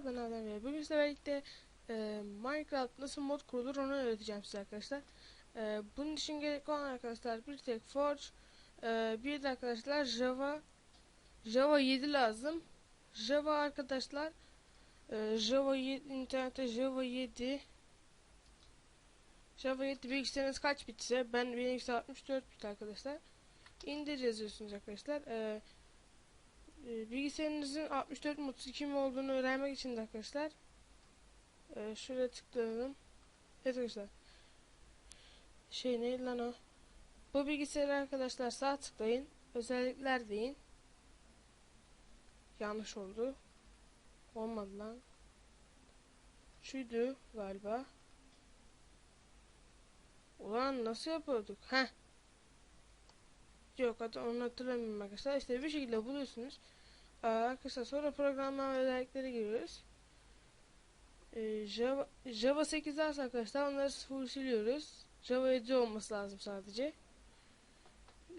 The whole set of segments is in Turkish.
arkadaşlar ben Adem ve bugün sizlerle birlikte e, Minecraft nasıl mod kurulur onu öğreteceğim size arkadaşlar. E, bunun için gerekli olan arkadaşlar bir tek Forge, e, bir de arkadaşlar Java, Java 7 lazım. Java arkadaşlar, e, Java 7 internette Java 7 Java 7 bilgisayarınız kaç bitse ben benimkisi 64 bit arkadaşlar. İndir yazıyorsunuz arkadaşlar. Eee e, bilgisayarınızın 64 mi 32 mi olduğunu öğrenmek için de arkadaşlar e, şuraya tıklayalım. Evet arkadaşlar. Şey neydi lan o? Bu bilgisayarı arkadaşlar sağ tıklayın. Özellikler deyin. Yanlış oldu. Olmadı lan. Şuydu galiba. Ulan nasıl yapıyorduk? Heh. Yok hatta onu hatırlamıyorum arkadaşlar. İşte bir şekilde buluyorsunuz. Ee, arkadaşlar sonra programlama özellikleri giriyoruz. Ee, Java, Java 8 varsa arkadaşlar onları full siliyoruz. Java 7 olması lazım sadece.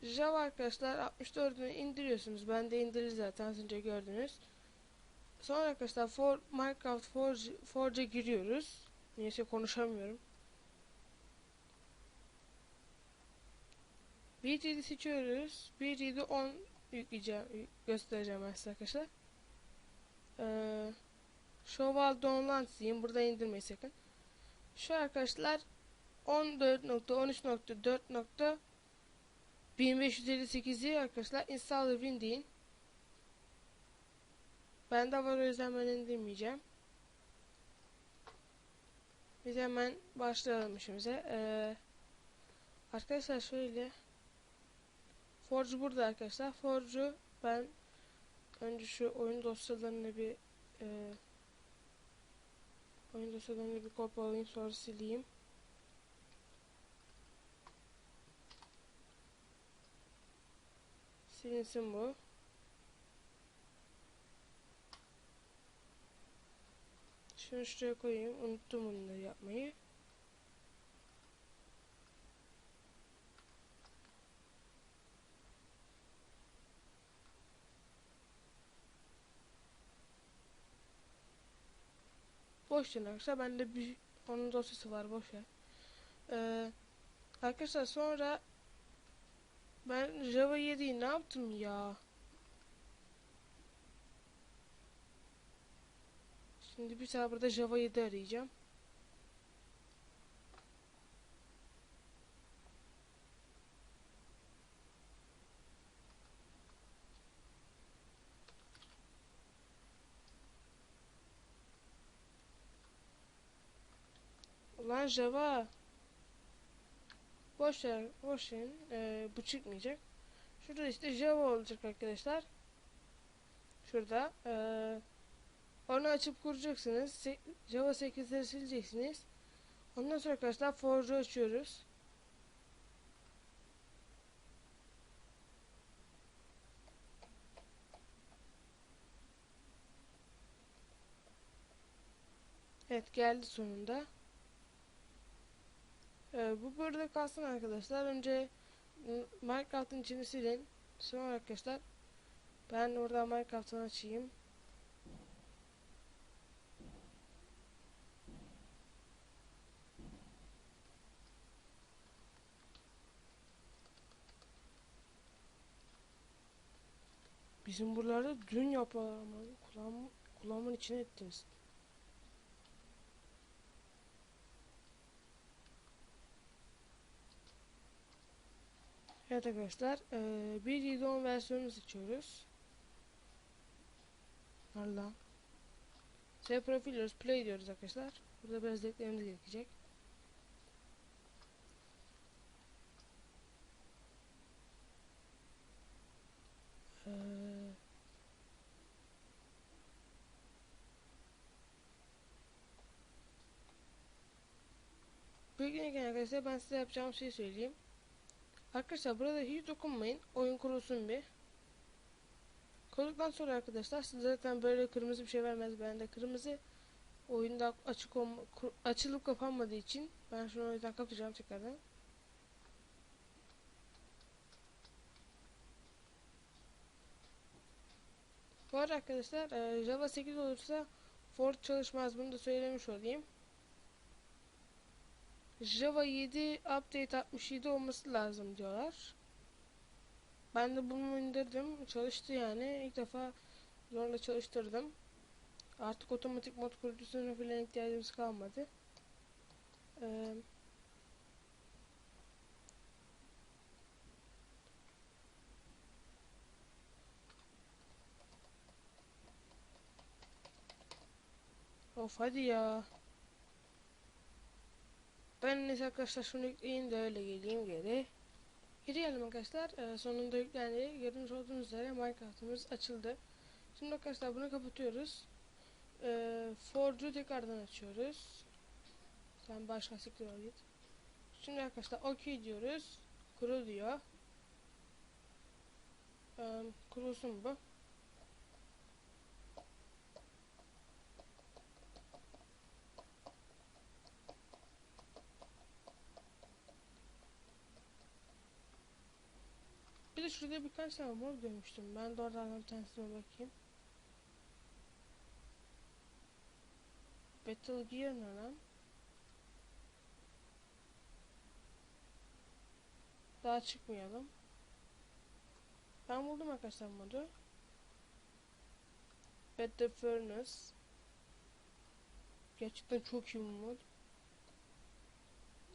Java arkadaşlar 64'ünü indiriyorsunuz. Ben de indirdi zaten az önce gördünüz. Sonra arkadaşlar for, Minecraft Forge, Forge'a giriyoruz. Neyse konuşamıyorum. Bir seçiyoruz. Bir 10 yükleyeceğim, göstereceğim ben arkadaşlar. Ee, Shoval Download. Burada indirmeyi sakın. Şu arkadaşlar 14.13.4.1558'i arkadaşlar installer win deyin. Bende var o yüzden ben indirmeyeceğim. Biz hemen başlayalım işimize. Ee, arkadaşlar şöyle Forge burada arkadaşlar. Forge'u ben önce şu oyun dosyalarını bir e, oyun dosyalarını bir kopyalayayım sonra sileyim. Silinsin bu. Şunu şuraya koyayım. Unuttum bunları yapmayı. Boş verin arkadaşlar. Bende bir onun dosyası var boş ver. Ee, arkadaşlar sonra ben Java 7'yi ne yaptım ya? Şimdi bir tane burada Java 7 arayacağım. Ulan Java. Boş ver. Ee, bu çıkmayacak. Şurada işte Java olacak arkadaşlar. Şurada. Ee, onu açıp kuracaksınız. Se Java 8'leri sileceksiniz. Ondan sonra arkadaşlar Forge açıyoruz. Evet geldi sonunda. Ee, bu burada kalsın arkadaşlar. Önce Minecraft'ın içini silin. Sonra arkadaşlar ben oradan Minecraft'ını açayım. Bizim buralarda dün yapıyorlar ama kulağım, kulağımın içine ettiniz. Evet arkadaşlar e, 1.7.10 versiyonunu seçiyoruz. Allah. Şey profil diyoruz, play diyoruz arkadaşlar. Burada biraz eklememiz gerekecek. Ee, Bilgin arkadaşlar ben size yapacağım şeyi söyleyeyim. Arkadaşlar burada hiç dokunmayın. Oyun kurulsun bir. Kurduktan sonra arkadaşlar size zaten böyle kırmızı bir şey vermez. Bende kırmızı oyunda açık olma, açılıp kapanmadığı için ben şunu o yüzden kapatacağım tekrardan. Bu arada arkadaşlar Java 8 olursa Ford çalışmaz bunu da söylemiş olayım. Java 7 update 67 olması lazım diyorlar. Ben de bunu indirdim. Çalıştı yani. İlk defa zorla çalıştırdım. Artık otomatik mod kurucusuna falan ihtiyacımız kalmadı. Ee, of hadi ya. Ben neyse arkadaşlar şunu yükleyeyim de öyle geleyim geri. Geri arkadaşlar. Ee, sonunda yüklendi. Görmüş olduğunuz üzere Minecraft'ımız açıldı. Şimdi arkadaşlar bunu kapatıyoruz. Ee, Forge'u tekrardan açıyoruz. Sen başka siktir git. Şimdi arkadaşlar OK diyoruz. Kuruluyor. Ee, kurulsun bu. Şurada birkaç tane mod görmüştüm. Ben de oradan bir tanesine bakayım. Battle Gear ne lan? Daha çıkmayalım. Ben buldum arkadaşlar modu. Battle Furnace. Gerçekten çok iyi bir mod.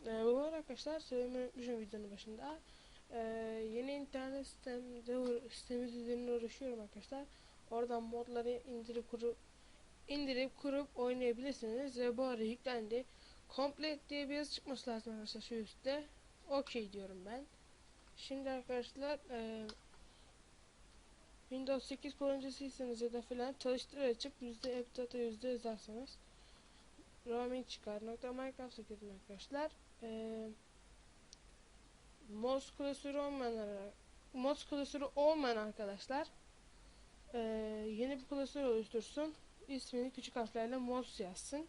Ee, bu arkadaşlar söylemeyi unutmuşum videonun başında. Ee, yeni internet sitemde sitemiz üzerine uğraşıyorum arkadaşlar. Oradan modları indirip kurup indirip kurup oynayabilirsiniz ve bu ara yüklendi. Complete diye bir yazı çıkması lazım arkadaşlar şu üstte. OK diyorum ben. Şimdi arkadaşlar e, Windows 8 kullanıcısıysanız ya da filan çalıştır açıp yüzde app data yüzde yazarsanız roaming çıkar. Nokta Minecraft'a girin arkadaşlar. Eee Moz klasörü olmayan Moz klasörü olmayan arkadaşlar ee, yeni bir klasör oluştursun. İsmini küçük harflerle Moz yazsın.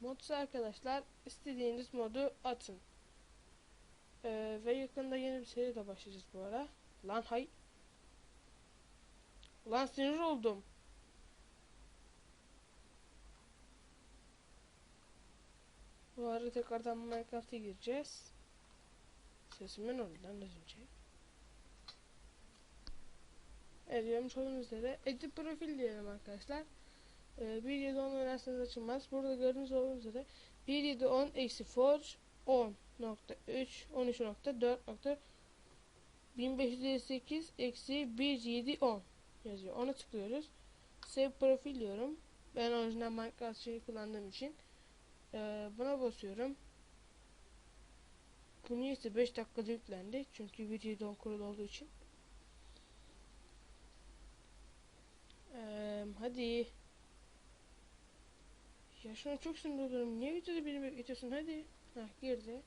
Mods arkadaşlar istediğiniz modu atın. Ee, ve yakında yeni bir seri de başlayacağız bu ara. Lan hay. Lan sinir oldum. Bu ara tekrardan Minecraft'a gireceğiz. Sesimin oldu lan az önce. Evet görmüş olduğunuz üzere edit profil diyelim arkadaşlar. Ee, 1.7.10 oynarsanız açılmaz. Burada gördüğünüz olduğunuz üzere 1.7.10 eksi forge 10.3 13.4. 1558 eksi 1.7.10 yazıyor. Ona tıklıyoruz. Save profil diyorum. Ben orijinal Minecraft şeyi kullandığım için. Ee, buna basıyorum. Bu niyeyse 5 dakikada yüklendi. Çünkü videodan kurulu olduğu için. Ee, hadi. Ya şuna çok sinir oluyorum. Niye videoda beni bekletiyorsun? Hadi. Hah girdi.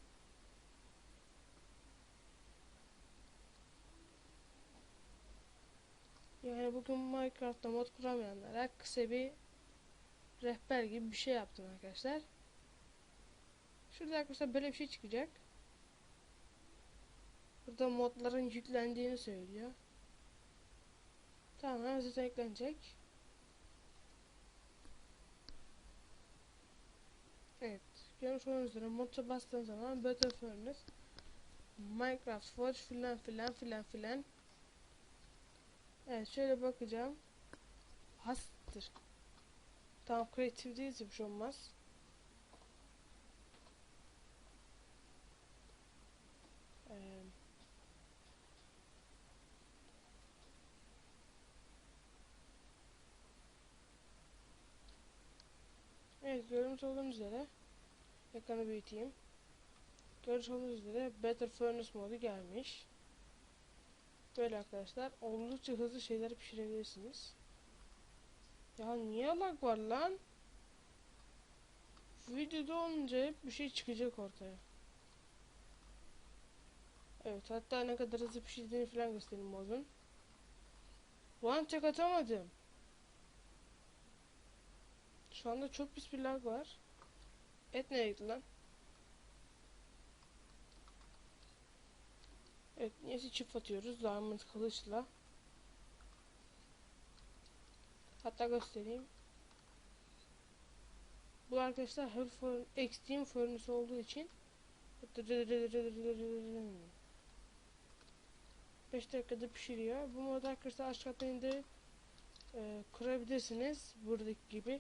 Yani bugün Minecraft'ta mod kuramayanlara kısa bir rehber gibi bir şey yaptım arkadaşlar. Şurada arkadaşlar böyle bir şey çıkacak. Burada modların yüklendiğini söylüyor. Tamam zaten eklenecek. Evet. Görmüş olduğunuz üzere moda bastığın zaman Battle Furnace Minecraft Forge filan filan filan filan Evet şöyle bakacağım. Hastır. Tamam kreatif değilse bir şey olmaz. Ee, Evet görmüş olduğunuz üzere ekranı büyüteyim. Görmüş olduğunuz üzere Better Furnace modu gelmiş. Böyle arkadaşlar oldukça hızlı şeyler pişirebilirsiniz. Ya niye lag var lan? Videoda olunca hep bir şey çıkacak ortaya. Evet hatta ne kadar hızlı pişirdiğini falan göstereyim modun. Ulan tek atamadım. Şu anda çok pis bir lag var. Et nereye gitti lan? Evet, niyesi çift atıyoruz. Diamond kılıçla. Hatta göstereyim. Bu arkadaşlar Hell Furn- Extreme Furnace olduğu için 5 dakikada pişiriyor. Bu modu arkadaşlar aşağıda indirip e, kurabilirsiniz. Buradaki gibi.